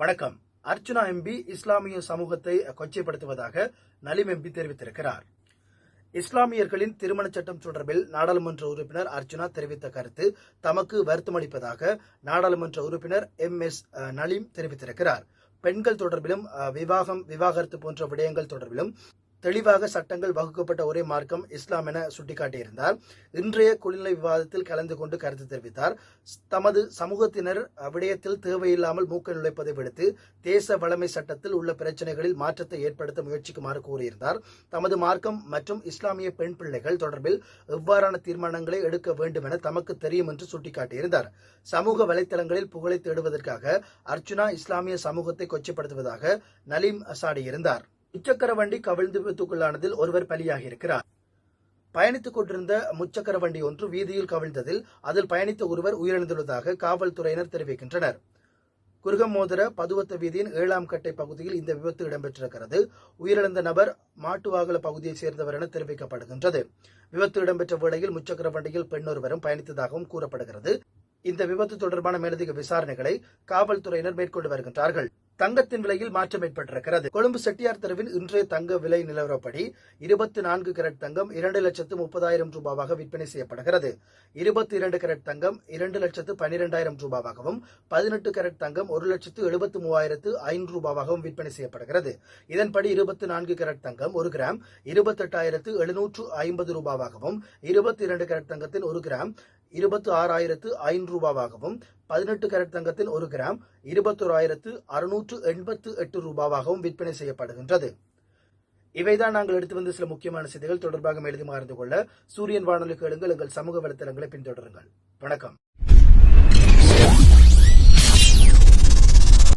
வணக்கம். அர்ச்சுனா எம்பி இஸ்லாமிய சமூகத்தை கொச்சைப்படுத்துவதாக நலிம் எம்பி தெரிவித்திருக்கிறார். இஸ்லாமியர்களின் திருமண சட்டம் தொடர்பில் நாடாளுமன்ற உறுப்பினர் அர்ச்சுனா தெரிவித்த கருத்து தமக்கு வருத்தமளிப்பதாக நாடாளுமன்ற உறுப்பினர் எம். எஸ். நலீம் தெரிவித்திருக்கிறார். பெண்கள் தொடர்பிலும் விவாகம் விவாகரத்து போன்ற விடயங்கள் தொடர்பிலும் தெளிவாக சட்டங்கள் வகுக்கப்பட்ட ஒரே மார்க்கம் இஸ்லாம் என சுட்டிக்காட்டியிருந்தார். இன்றைய குடிநிலை விவாதத்தில் கலந்து கொண்டு கருத்து தெரிவித்தார். தமது சமூகத்தினர் விடயத்தில் தேவையில்லாமல் மூக்க நுழைப்பதை விடுத்து தேச வளமை சட்டத்தில் உள்ள பிரச்சனைகளில் மாற்றத்தை ஏற்படுத்த முயற்சிக்குமாறு கூறியிருந்தார். தமது மார்க்கம் மற்றும் இஸ்லாமிய பெண் பிள்ளைகள் தொடர்பில் எவ்வாறான தீர்மானங்களை எடுக்க வேண்டும் என தமக்கு தெரியும் என்று சுட்டிக்காட்டியிருந்தார். சமூக வலைத்தளங்களில் புகழை தேடுவதற்காக அர்ச்சுனா இஸ்லாமிய சமூகத்தை கொச்சைப்படுத்துவதாக நலீம் சாடியிருந்தார் முச்சக்கர வண்டி கவிழ்ந்து விபத்துக்குள்ளானதில் ஒருவர் பலியாகி இருக்கிறார் பயணித்துக் கொண்டிருந்த முச்சக்கர வண்டி ஒன்று வீதியில் கவிழ்ந்ததில் அதில் பயணித்த ஒருவர் உயிரிழந்துள்ளதாக காவல்துறையினர் தெரிவிக்கின்றனர். குருகமோதர பதுவத்த வீதியின் ஏழாம் கட்டை பகுதியில் இந்த விபத்து இடம்பெற்றிருக்கிறது. உயிரிழந்த நபர் மாட்டுவாகல பகுதியைச் சேர்ந்தவர் என தெரிவிக்கப்படுகின்றது. விபத்து இடம்பெற்ற வேளையில் முச்சக்கர வண்டியில் பெண் ஒருவரும் பயணித்ததாகவும் கூறப்படுகிறது. இந்த விபத்து தொடர்பான மேலதிக விசாரணைகளை காவல்துறையினர் மேற்கொண்டு வருகின்றார்கள். தங்கத்தின் விலையில் மாற்றம் ஏற்பட்டிருக்கிறது. கொழும்பு செட்டியார் தெருவின் இன்றைய தங்க விலை நிலவரப்படி இருபத்தி நான்கு கேரட் தங்கம் இரண்டு லட்சத்து முப்பதாயிரம் ரூபாவாக விற்பனை செய்யப்படுகிறது. இருபத்தி இரண்டு கேரட் தங்கம் இரண்டு லட்சத்து பனிரெண்டாயிரம் ரூபாவாகவும் பதினெட்டு கேரட் தங்கம் ஒரு லட்சத்து எழுபத்து மூவாயிரத்து ஐநூறு ரூபாவாகவும் விற்பனை செய்யப்படுகிறது. இதன்படி இருபத்தி நான்கு கரட் தங்கம் ஒரு கிராம் இருபத்தெட்டாயிரத்து எழுநூற்று ஐம்பது ரூபாவாகவும் இருபத்தி இரண்டு கரட் தங்கத்தின் ஒரு கிராம் இருபத்தி ஆறாயிரத்து ஐநூறு ரூபாவாகவும் பதினெட்டு கேரட் தங்கத்தில் ஒரு கிராம் இருபத்தோராயிரத்து அறுநூற்று எண்பத்து எட்டு ரூபாவாகவும் விற்பனை செய்யப்படுகின்றது. இவைதான் நாங்கள் எடுத்து வந்த சில முக்கியமான செய்திகள். தொடர்பாக மேலும் அறிந்து கொள்ள சூரியன் வானொலி கேளுங்கள். எங்கள் சமூக வலைத்தளங்களை பின்தொடருங்கள். வணக்கம்.